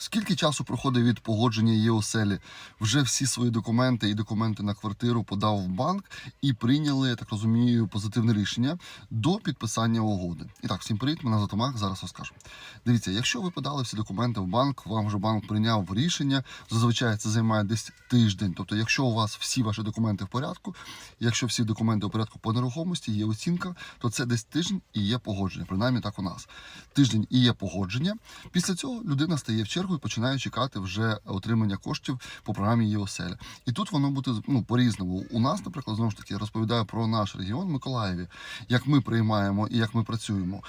Скільки часу проходить від погодження ЄОСЕЛі? Вже всі свої документи і документи на квартиру подав в банк і прийняли, я так розумію, позитивне рішення до підписання угоди. І так, всім привіт, мене звати Мах, зараз розкажу. Дивіться, якщо ви подали всі документи в банк, вам вже банк прийняв рішення. Зазвичай це займає десь тиждень. Тобто, якщо у вас всі ваші документи в порядку, якщо всі документи у порядку по нерухомості, є оцінка, то це десь тиждень і є погодження. Принаймні так у нас. Тиждень і є погодження. Після цього людина стає в чергу і починає чекати вже отримання коштів по програмі ЄОСЕЛ. І тут воно буде ну по-різному. У нас, наприклад, знову ж таки розповідаю про наш регіон Миколаєві, як ми приймаємо і як ми працюємо.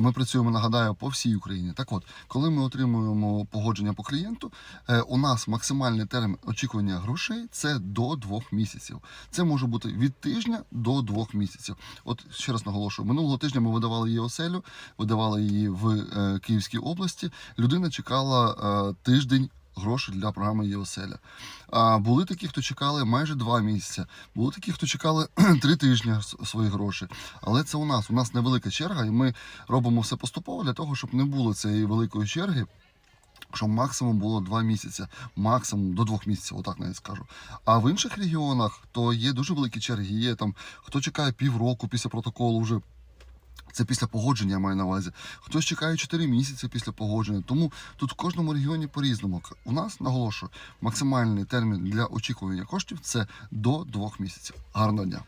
Ми працюємо, нагадаю, по всій Україні. Так от, коли ми отримуємо погодження по клієнту, е, у нас максимальний термін очікування грошей це до двох місяців. Це може бути від тижня до двох місяців. От ще раз наголошую, минулого тижня ми видавали її оселю, видавали її в е, Київській області. Людина чекала тиждень. Гроші для програми ЄОСЕЛЯ. А були такі, хто чекали майже два місяці. Були такі, хто чекали три тижні свої гроші. Але це у нас. У нас невелика черга, і ми робимо все поступово для того, щоб не було цієї великої черги. Що максимум було два місяці, максимум до двох місяців, отак навіть скажу. А в інших регіонах то є дуже великі черги. Є там хто чекає півроку після протоколу вже. Це після погодження я маю на увазі. Хтось чекає 4 місяці після погодження. Тому тут в кожному регіоні по-різному. У нас наголошую, максимальний термін для очікування коштів це до двох місяців. Гарного дня.